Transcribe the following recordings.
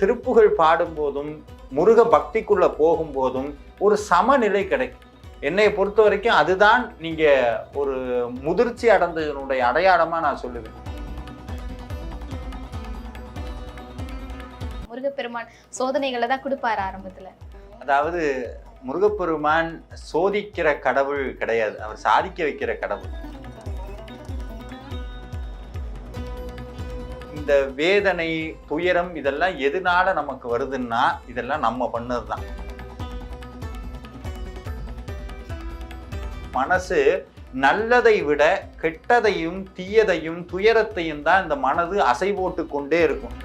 திருப்புகழ் பாடும்போதும் முருக பக்திக்குள்ள போகும்போதும் ஒரு சமநிலை கிடைக்கும். என்னை பொறுத்த வரைக்கும் அதுதான் நீங்க ஒரு முதிர்ச்சி அடைந்ததனுடைய அடையாளமா நான் சொல்லுவேன். முருகப்பெருமான் சோதனைகளை தான் கொடுப்பாரு ஆரம்பத்துல. அதாவது முருகப்பெருமான் சோதிக்கிற கடவுள் கிடையாது. அவர் சாதிக்க வைக்கிற கடவுள். இந்த வேதனை துயரம் இதெல்லாம் எதனால நமக்கு வருதுன்னா இதெல்லாம் நம்ம பண்ணதுதான். மனசு நல்லதை விட கெட்டதையும் தீயதையும் துயரத்தையும் தான் இந்த மனது அசை போட்டு கொண்டே இருக்கும்.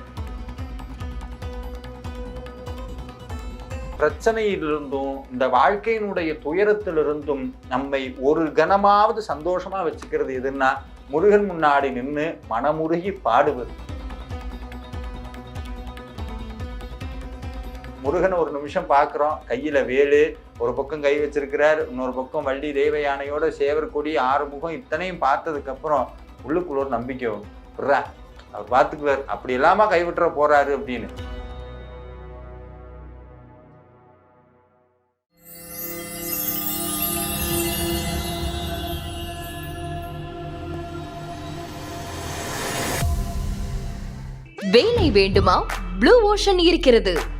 பிரச்சனையிலிருந்தும் இந்த வாழ்க்கையினுடைய துயரத்திலிருந்தும் நம்மை ஒரு கணமாவது சந்தோஷமா வச்சுக்கிறது எதுன்னா முருகன் முன்னாடி நின்று மனமுருகி பாடுவது. முருகன் ஒரு நிமிஷம் பார்க்குறோம். கையில வேலு ஒரு பக்கம் கை வச்சிருக்கிறார் இன்னொரு பக்கம் வள்ளி தெய்வ யானையோட சேவர் கொடி ஆறுமுகம் இத்தனையும் பார்த்ததுக்கு அப்புறம் உள்ளுக்குள்ள ஒரு நம்பிக்கை வரும். விட்றா அவர் பார்த்துக்குவார். அப்படி இல்லாம கைவிட்டுற போறாரு அப்படின்னு. வேலை வேண்டுமா? ப்ளூ ஓஷன் இருக்கிறது.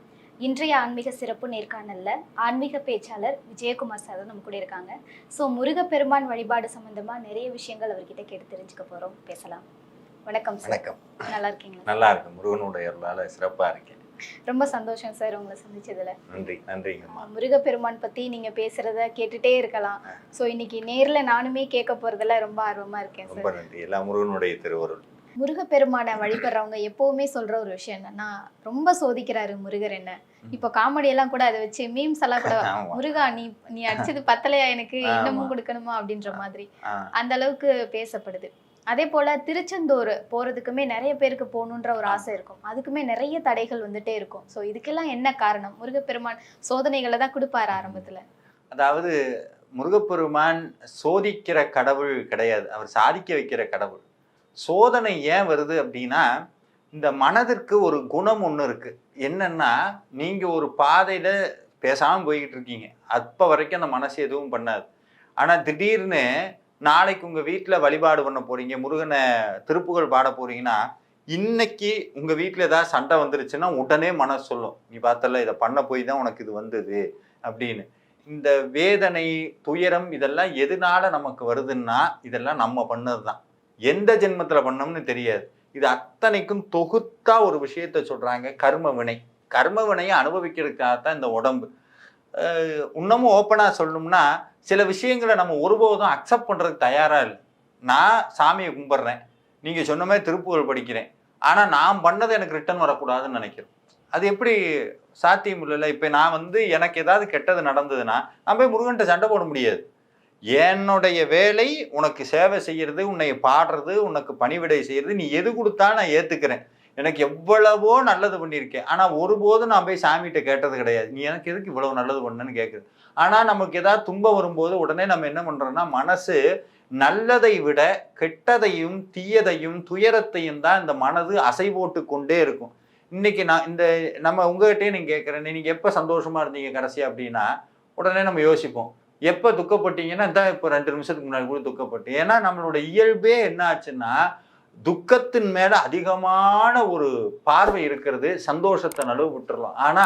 இன்றைய ஆன்மீக சிறப்பு நேர்காணல்ல ஆன்மீக பேச்சாளர் விஜயகுமார் சார் நம்ம கூட இருக்காங்க. ஸோ முருகப்பெருமான் வழிபாடு சம்பந்தமா நிறைய விஷயங்கள் அவர்கிட்ட கேட்டு தெரிஞ்சுக்க போறோம். பேசலாம். வணக்கம் சார். வணக்கம். நல்லா இருக்கீங்களா? நல்லா இருக்கு முருகனுடைய அருளால சிறப்பா இருக்கேன். ரொம்ப சந்தோஷம் சார் உங்களை சந்திச்சதுல. நன்றி. நன்றிங்கம்மா. முருகப்பெருமான் பத்தி நீங்க பேசுறத கேட்டுட்டே இருக்கலாம். ஸோ இன்னைக்கு நேர்ல நானுமே கேட்க போறதுல ரொம்ப ஆர்வமா இருக்கேன் ரொம்ப நன்றி. எல்லாம் முருகனுடைய திருவருள். முருகப்பெருமானை வழிபடுறவங்க எப்பவுமே சொல்ற ஒரு விஷயம் என்னன்னா ரொம்ப சோதிக்கிறாரு முருகர் என்ன. இப்போ காமெடி எல்லாம் கூட அதை வச்சு மீம்ஸ் எல்லாம் கூட. முருகா நீ நீ அடிச்சது பத்தலையா? எனக்கு. இன்னமும் கொடுக்கணுமா? அப்படின்ற மாதிரி. அந்த அளவுக்கு பேசப்படுது. அதே போல திருச்செந்தூர் போறதுக்குமே நிறைய பேருக்கு போகணுன்ற ஒரு ஆசை இருக்கும். அதுக்குமே நிறைய தடைகள் வந்துட்டே இருக்கும். ஸோ இதுக்கெல்லாம் என்ன காரணம்? முருகப்பெருமான் சோதனைகளை தான் கொடுப்பாரு ஆரம்பத்துல. அதாவது முருகப்பெருமான் சோதிக்கிற கடவுள் கிடையாது. அவர் சாதிக்க வைக்கிற கடவுள். சோதனை ஏன் வருது அப்படின்னா இந்த மனதிற்கு ஒரு குணம் ஒன்று இருக்குது என்னென்னா நீங்கள் ஒரு பாதையில் பேசாமல் போய்கிட்டு இருக்கீங்க. அப்போ வரைக்கும் அந்த மனசு எதுவும் பண்ணாது. ஆனால் திடீர்னு நாளைக்கு உங்கள் வீட்டில் வழிபாடு பண்ண போகிறீங்க முருகனை திருப்புகள் பாட போகிறீங்கன்னா இன்னைக்கு உங்கள் வீட்டில் ஏதாவது சண்டை வந்துருச்சுன்னா உடனே மனசு சொல்லும் நீ பார்த்தல இதை பண்ண போய் தான் உனக்கு இது வந்தது அப்படின்னு. இந்த வேதனை துயரம் இதெல்லாம் எதனால நமக்கு வருதுன்னா இதெல்லாம் நம்ம பண்ணது தான் எந்த ஜென்மத்தில் பண்ணோம்னு தெரியாது. இது அத்தனைக்கும் தொகுத்தா ஒரு விஷயத்த சொல்றாங்க கர்ம வினை. கர்ம வினையை அனுபவிக்கிறதுக்காக தான் இந்த உடம்பு. இன்னமும் ஓப்பனாக சொல்லணும்னா சில விஷயங்களை நம்ம ஒருபோதும் அக்செப்ட் பண்ணுறதுக்கு தயாராக இல்லை. நான் சாமியை கும்பிட்றேன். நீங்கள் சொன்ன மாதிரி திருப்புகள் படிக்கிறேன். ஆனால் நான் பண்ணது எனக்கு ரிட்டர்ன் வரக்கூடாதுன்னு நினைக்கிறேன். அது எப்படி சாத்தியம் இல்லைல்ல? இப்போ நான் வந்து எனக்கு ஏதாவது கெட்டது நடந்ததுன்னா நான் போய் முருகன்ட்ட சண்டை போட முடியாது. என்னுடைய வேலை உனக்கு சேவை செய்கிறது உன்னை பாடுறது உனக்கு பணிவிடை செய்கிறது நீ எது கொடுத்தா நான் ஏற்றுக்கிறேன் எனக்கு எவ்வளவோ நல்லது பண்ணியிருக்கேன். ஆனால் ஒருபோதும் நான் போய் சாமிகிட்ட கேட்டது கிடையாது. நீ எனக்கு எதுக்கு இவ்வளவு நல்லது பண்ணுன்னு கேட்குது ஆனால் நமக்கு ஏதாவது துன்பம் வரும்போது உடனே நம்ம என்ன பண்ணுறோன்னா மனசு நல்லதை விட கெட்டதையும் தீயதையும் துயரத்தையும் தான் இந்த மனது அசை போட்டு கொண்டே இருக்கும். இன்னைக்கு நான் இந்த நம்ம உங்ககிட்டயே நீங்கள் கேட்குறேன் நீங்கள் எப்போ சந்தோஷமாக இருந்தீங்க கடைசியா அப்படின்னா உடனே நம்ம யோசிப்போம். எப்போ துக்கப்பட்டீங்கன்னா இந்த இப்போ ரெண்டு நிமிஷத்துக்கு முன்னாடி கூட துக்கப்பட்டு ஏன்னா நம்மளோட இயல்பே என்ன ஆச்சுன்னா துக்கத்தின் மேல அதிகமான ஒரு பார்வை இருக்கிறது சந்தோஷத்தை நழுவு விட்டுறலாம். ஆனா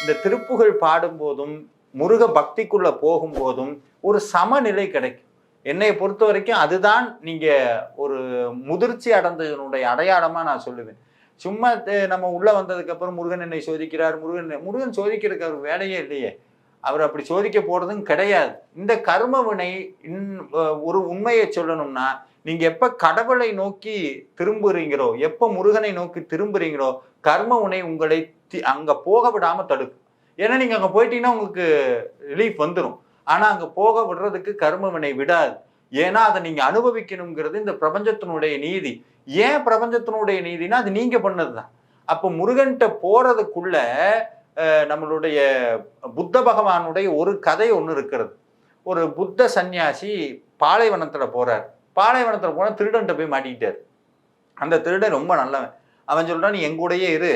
இந்த திருப்புகழ் பாடும்போதும் முருக பக்திக்குள்ள போகும்போதும் ஒரு சமநிலை கிடைக்கும். என்னை பொறுத்த வரைக்கும் அதுதான் நீங்க ஒரு முதிர்ச்சி அடைந்ததனுடைய அடையாளமா நான் சொல்லுவேன். சும்மா நம்ம உள்ள வந்ததுக்கு அப்புறம் முருகன் என்னை சோதிக்கிறார் முருகன் முருகன் சோதிக்கிறதுக்கு அவர் வேலையே இல்லையே. அவர் அப்படி சோதிக்க போறதும் கிடையாது. இந்த கர்ம வினை இன்- ஒரு உண்மையை சொல்லணும்னா நீங்க எப்ப கடவுளை நோக்கி திரும்புறீங்களோ எப்ப முருகனை நோக்கி திரும்புறீங்களோ கர்ம உனை உங்களை தி- அங்க போக விடாம தடுக்கும். ஏன்னா நீங்க அங்க போயிட்டீங்கன்னா உங்களுக்கு ரிலீஃப் வந்துடும் ஆனா அங்க போக விடுறதுக்கு கர்ம வினை விடாது. ஏன்னா அதை நீங்க அனுபவிக்கணுங்கிறது இந்த பிரபஞ்சத்தினுடைய நீதி. ஏன் பிரபஞ்சத்தினுடைய நீதினா அது நீங்க பண்ணதுதான். அப்போ முருகன்கிட்ட போறதுக்குள்ள நம்மளுடைய புத்த பகவானுடைய ஒரு கதை ஒன்று இருக்கிறது. ஒரு புத்த சந்நியாசி பாலைவனத்தில் போகிறார் பாலைவனத்தில் போனால் திருடன்ட்ட போய் மாட்டிக்கிட்டார். அந்த திருடன் ரொம்ப நல்லவன். அவன் சொல்கிறான் நீ எங்கூடையே இரு.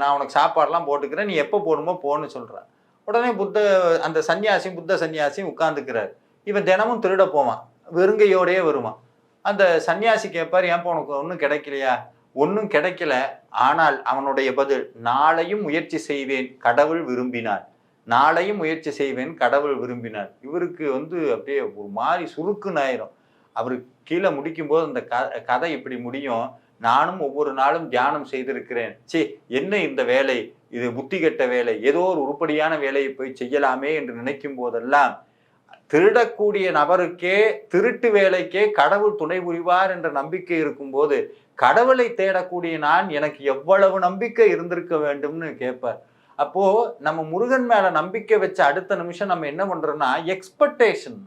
நான் உனக்கு சாப்பாடெலாம் போட்டுக்கிறேன். நீ எப்போ போடணுமோ போன்னு சொல்கிறான் உடனே புத்த அந்த சன்னியாசியும் புத்த சன்னியாசியும் உட்காந்துக்கிறார் இவன் தினமும் திருட போவான். வெறுங்கையோடயே வருவான். அந்த சன்னியாசி கேட்பார் ஏன் உனக்கு ஒன்றும் கிடைக்கலையா? ஒன்றும் கிடைக்கல. ஆனால் அவனுடைய பதில் நாளையும் முயற்சி செய்வேன் கடவுள் விரும்பினார். நாளையும் முயற்சி செய்வேன் கடவுள் விரும்பினார். இவருக்கு வந்து அப்படியே ஒரு மாதிரி சுருக்குன்னு ஆயிரும். அவர் கீழே முடிக்கும்போது அந்த க கதை இப்படி முடியும். நானும் ஒவ்வொரு நாளும் தியானம் செய்திருக்கிறேன். சே என்ன இந்த வேலை? இது புத்தி கெட்ட வேலை. ஏதோ ஒரு உருப்படியான வேலையை போய் செய்யலாமே என்று நினைக்கும் போதெல்லாம் திருடக்கூடிய நபருக்கே திருட்டு வேலைக்கே கடவுள் துணை புரிவார் என்ற நம்பிக்கை இருக்கும்போது கடவுளை தேடக்கூடிய நான் எனக்கு எவ்வளவு நம்பிக்கை இருந்திருக்க வேண்டும்னு கேட்பார் அப்போ நம்ம முருகன் மேல நம்பிக்கை வச்ச அடுத்த நிமிஷம் நம்ம என்ன பண்றோம்னா எக்ஸ்பெக்டேஷன்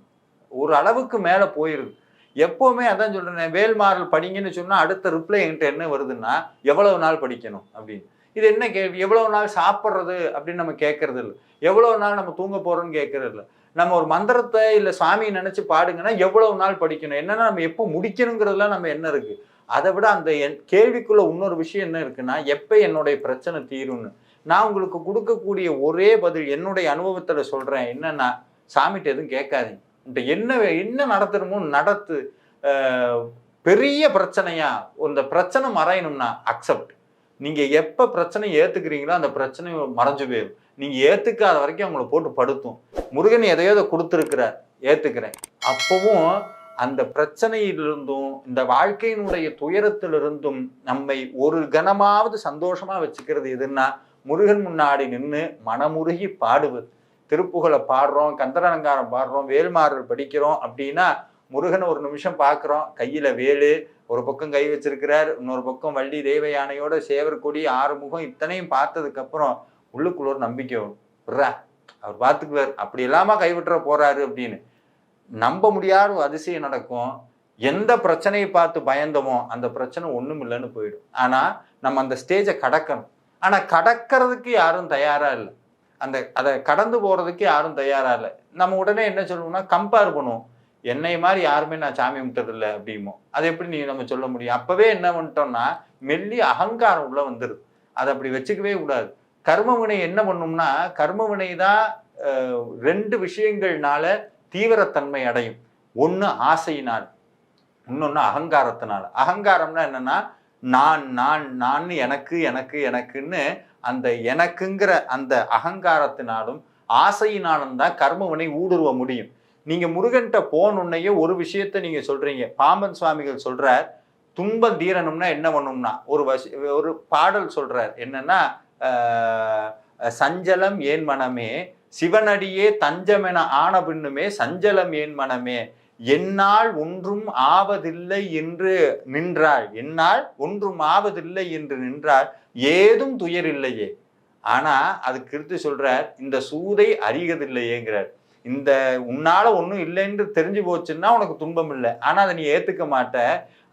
ஒரு அளவுக்கு மேல போயிருது. எப்பவுமே அதான் சொல்றேன் வேல்மாறல் படிங்கன்னு சொன்னா அடுத்த ரிப்ளை என்கிட்ட என்ன வருதுன்னா எவ்வளவு நாள் படிக்கணும்? அப்படின்னு. இது என்ன கேள்வி? எவ்வளவு நாள் சாப்பிட்றது? அப்படின்னு நம்ம கேட்கறது இல்லை. எவ்வளவு நாள் நம்ம தூங்க போறோம்னு கேட்கறது இல்லை. நம்ம ஒரு மந்திரத்தை இல்லை சாமியை நினைச்சு பாடுங்கன்னா எவ்வளவு நாள் படிக்கணும்? என்னன்னா நம்ம எப்போ முடிக்கணுங்கிறதுல நம்ம என்ன இருக்கு? அதை விட அந்த என்- கேள்விக்குள்ள இன்னொரு விஷயம் என்ன இருக்குன்னா எப்போ என்னுடைய பிரச்சனை தீரும்னு. நான் உங்களுக்கு கொடுக்கக்கூடிய ஒரே பதில் என்னுடைய அனுபவத்துல சொல்றேன். என்னன்னா சாமிகிட்ட எதுவும் கேட்காதீங்க. என்ன வே- என்ன நடத்தணுமோ நடத்து பெரிய பிரச்சனையா இந்த பிரச்சனை மறையணும்னா அக்செப்ட் நீங்க எப்ப பிரச்சனை ஏத்துக்கிறீங்களோ அந்த பிரச்சனை மறைஞ்சு போயிடும் நீங்க ஏத்துக்காத வரைக்கும் அவங்கள போட்டு படுத்தும். முருகன் எதையோ அதை கொடுத்துருக்கிறார். ஏத்துக்கிறேன். அப்பவும் அந்த பிரச்சனையிலிருந்தும் இந்த வாழ்க்கையினுடைய துயரத்திலிருந்தும் நம்மை ஒரு கணமாவது சந்தோஷமா வச்சுக்கிறது எதுன்னா முருகன் முன்னாடி நின்று மனமுருகி பாடுவது. திருப்புகளை பாடுறோம் கந்தரலங்காரம் பாடுறோம் வேல்மாறல் படிக்கிறோம் அப்படின்னா முருகனை ஒரு நிமிஷம் பார்க்குறோம் கையில் வேலு ஒரு பக்கம் கை வச்சிருக்கிறார் இன்னொரு பக்கம் வள்ளி தெய்வ யானையோட சேவர் கொடி ஆறுமுகம் இத்தனையும் பார்த்ததுக்கப்புறம் உள்ளுக்குள்ள ஒரு நம்பிக்கை வரும். அவர் பார்த்துக்குவார் அப்படி இல்லாமல் கைவிட்டுற போறாரு அப்படின்னு. நம்ப முடியாத ஒரு அதிசயம் நடக்கும். எந்த பிரச்சனையை பார்த்து பயந்தோமோ அந்த பிரச்சனை ஒன்றும் இல்லைன்னு போயிடும். ஆனால் நம்ம அந்த ஸ்டேஜை கடக்கணும். ஆனால் கடக்கிறதுக்கு யாரும் தயாராக இல்லை. அந்த அதை கடந்து போகிறதுக்கு யாரும் தயாராக இல்லை. நம்ம உடனே என்ன சொல்லுவோம்னா கம்பேர் பண்ணுவோம். என்னை மாதிரி யாருமே நான் சாமி கும்பிட்டதில்ல அப்படிமோ. அது எப்படி நீ நம்ம சொல்ல முடியும்? அப்போவே என்ன பண்ணிட்டோம்னா மெல்லி அகங்காரம் உள்ள வந்துடுது அதை அப்படி வச்சுக்கவே கூடாது. கர்மவினை என்ன பண்ணும்னா கர்மவினை தான் ரெண்டு விஷயங்கள்னால தீவிரத்தன்மை அடையும். ஒன்று ஆசையினால் இன்னொன்று அகங்காரத்தினால். அகங்காரம்னா என்னென்னா நான் நான் நான் எனக்கு எனக்கு எனக்குன்னு அந்த எனக்குங்கிற அந்த அகங்காரத்தினாலும் ஆசையினாலும் தான் கர்மவனை ஊடுருவ முடியும். நீங்கள் முருகன்கிட்ட போனோன்னையே ஒரு விஷயத்த நீங்கள் சொல்கிறீங்க பாம்பன் சுவாமிகள் சொல்கிறார் துன்பம் தீரணும்னா என்ன பண்ணும்னா ஒரு வசி ஒரு பாடல் சொல்கிறார் என்னென்னா சஞ்சலம் ஏன் மனமே சிவனடியே தஞ்சமென ஆன பின்னுமே சஞ்சலம் ஏன் மனமே. என்னால் ஒன்றும் ஆவதில்லை என்று நின்றாள். என்னால் ஒன்றும் ஆவதில்லை என்று நின்றாள். ஏதும் துயர் இல்லையே. ஆனா அது கிருத்து சொல்றார் இந்த சூதை அறியதில்லையேங்கிறார் இந்த உன்னால ஒன்றும் இல்லைன்னு தெரிஞ்சு போச்சுன்னா உனக்கு துன்பம் இல்லை. ஆனா அதை நீ ஏத்துக்க மாட்ட.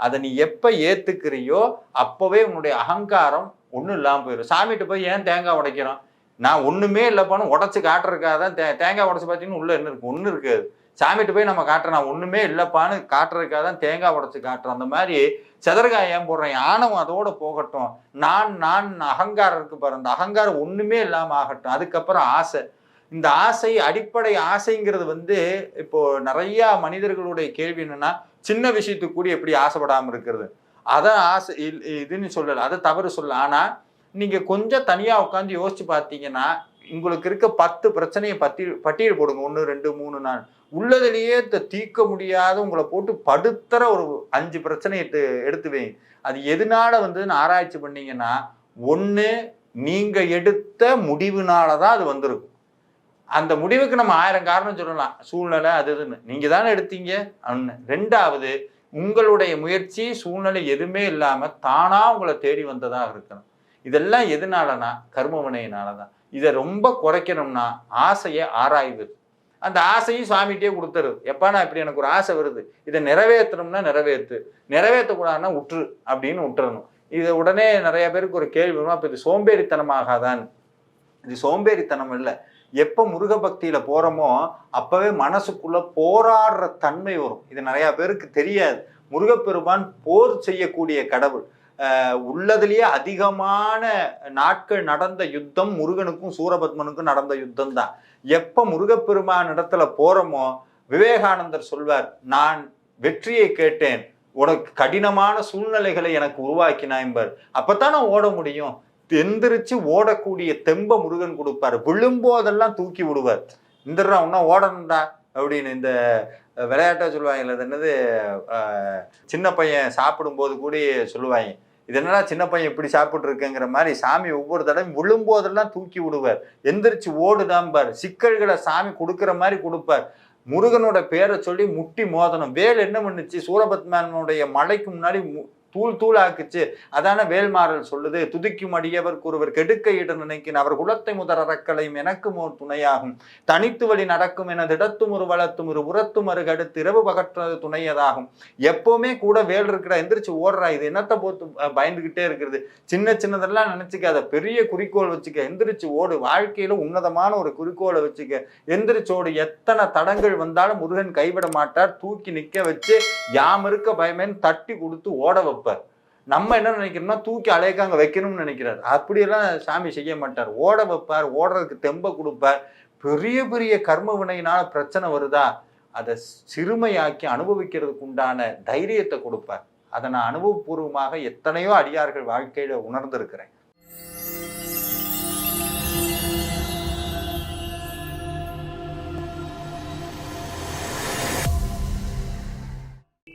அதை நீ எப்ப ஏத்துக்கிறியோ அப்பவே உன்னுடைய அகங்காரம் ஒன்றும் இல்லாமல் போயிடும் சாமிகிட்ட போய் ஏன் தேங்காய் உடைக்கிறோம்? நான் ஒண்ணுமே இல்லைப்பான்னு உடச்சு காட்டுறதுக்காதான் தே தேங்காய் உடச்சு பார்த்தீங்கன்னா உள்ள என்ன இருக்கு? ஒன்றும் இருக்காது சாமிட்டு போய் நம்ம காட்டுறோம் நான் ஒண்ணுமே இல்லைப்பான்னு காட்டுறதுக்காக தான் தேங்காய் உடச்சு காட்டுறோம் அந்த மாதிரி செதற்காய் ஏன் போடுறேன்? ஆணவம் அதோட போகட்டும். நான் நான் அகங்காரம் இருக்கு பாரு. அந்த அகங்காரம் ஒண்ணுமே இல்லாம ஆகட்டும். அதுக்கப்புறம் ஆசை. இந்த ஆசை அடிப்படை ஆசைங்கிறது வந்து இப்போ நிறைய மனிதர்களுடைய கேள்வி என்னன்னா சின்ன விஷயத்துக்கு கூட எப்படி ஆசைப்படாம இருக்கிறது? அதான் ஆசை இல்- இதுன்னு சொல்லல. அதை தவறு சொல்ல ஆனா நீங்க கொஞ்சம் தனியா உட்காந்து யோசிச்சு பார்த்தீங்கன்னா உங்களுக்கு இருக்க பத்து பிரச்சனையை பத்தி பட்டியல் போடுங்க. ஒன்று ரெண்டு மூணு நாள் உள்ளதுலேயே தீர்க்க முடியாத உங்களை போட்டு படுத்துற ஒரு அஞ்சு பிரச்சனையை எடுத்து எடுத்து வைங்க. அது எதனால வந்துன்னு ஆராய்ச்சி பண்ணீங்கன்னா ஒன்று நீங்க எடுத்த முடிவுனால தான் அது வந்திருக்கும். அந்த முடிவுக்கு நம்ம ஆயிரம் காரணம் சொல்லலாம். சூழ்நிலை அது இதுன்னு. நீங்க தானே எடுத்தீங்க? ஒண்ணு. ரெண்டாவது உங்களுடைய முயற்சி சூழ்நிலை எதுவுமே இல்லாமல் தானாக உங்களை தேடி வந்ததாக இருக்கணும். இதெல்லாம் எதனாலனா கர்ம வினையினால தான் இதை ரொம்ப குறைக்கணும்னா ஆசையை ஆராய்வு. அந்த ஆசையும் சுவாமிகிட்டே கொடுத்துரு. எப்பா இப்படி எனக்கு ஒரு ஆசை வருது. இதை நிறைவேற்றணும்னா நிறைவேற்று. நிறைவேற்றக்கூடாதுன்னா உற்று அப்படின்னு விட்டுறணும் இது உடனே நிறைய பேருக்கு ஒரு கேள்வி வரும். அப்போ இது சோம்பேறித்தனமாகாதான் இது சோம்பேறித்தனம் இல்லை. எப்போ முருக பக்தியில் போகிறோமோ அப்போவே மனசுக்குள்ளே போராடுற தன்மை வரும். இது நிறையா பேருக்கு தெரியாது. முருகப்பெருமான் போர் செய்யக்கூடிய கடவுள். உள்ளதுலேயே அதிகமான நாட்கள் நடந்த யுத்தம் முருகனுக்கும் சூரபத்மனுக்கும் நடந்த யுத்தம் தான் எப்போ முருகப்பெருமான் இடத்துல போகிறோமோ விவேகானந்தர் சொல்வார் நான் வெற்றியை கேட்டேன். உனக்கு கடினமான சூழ்நிலைகளை எனக்கு உருவாக்கினா என்பார் அப்பதான் நான் ஓட முடியும்? எந்திரிச்சு ஓடக்கூடிய தெம்ப முருகன் கொடுப்பார். விழும்போதெல்லாம் தூக்கி விடுவார். இந்திரா உன்ன ஓடணும்டா. அப்படின்னு இந்த விளையாட்டை சொல்லுவாங்க இல்லை என்னது? சின்ன பையன் சாப்பிடும்போது கூட சொல்லுவாங்க. இது என்னடா சின்ன பையன் இப்படி சாப்பிட்டு இருக்குங்கிற மாதிரி சாமி ஒவ்வொரு தடவையும் விழும்போதெல்லாம் தூக்கி விடுவார். எந்திரிச்சு ஓடுதாம்பார் சிக்கல்களை சாமி கொடுக்குற மாதிரி கொடுப்பார். முருகனோட பேரை சொல்லி முட்டி மோதணும். வேல் என்ன பண்ணுச்சு? சூரபத்மனுடைய மலைக்கு முன்னாடி மு- தூள் தூள் ஆக்குச்சு அதான வேல்மாறல் சொல்லுது துதிக்கும் அடியவர் ஒருவர் கெடுக்க இட நினைக்கின் அவர் குலத்தை முதல் அறக்கலையும் எனக்கும் ஒரு துணையாகும். தனித்து வழி நடக்கும் என திடத்தும் ஒரு வளத்தும் ஒரு உரத்தும் ஒரு கடுத்து இரவு பகற்றது துணையதாகும். எப்பவுமே கூட வேல் இருக்கிற எந்திரிச்சு ஓடுறா இது என்னத்தை போத்து பயந்துகிட்டே இருக்கிறது. சின்ன சின்னதெல்லாம் நினைச்சுக்காத பெரிய குறிக்கோள் வச்சுக்க எந்திரிச்சு ஓடு. வாழ்க்கையில உன்னதமான ஒரு குறிக்கோளை வச்சுக்க எந்திரிச்சோடு எத்தனை தடங்கள் வந்தாலும் முருகன் கைவிட மாட்டார். தூக்கி நிக்க வச்சு யாம் இருக்க பயமேன்னு தட்டி கொடுத்து ஓட வைப்பார் நம்ம என்ன நினைக்கிறோம்னா தூக்கி அலையக்க அங்கே வைக்கணும்னு நினைக்கிறார். அப்படியெல்லாம் சாமி செய்ய மாட்டார். ஓட வைப்பார் ஓடுறதுக்கு தெம்ப கொடுப்பார். பெரிய பெரிய கர்ம வினையினால பிரச்சனை வருதா? அதை சிறுமையாக்கி அனுபவிக்கிறதுக்கு உண்டான தைரியத்தை கொடுப்பார். அதை நான் அனுபவபூர்வமாக எத்தனையோ அடியார்கள் வாழ்க்கையில உணர்ந்திருக்கிறேன்.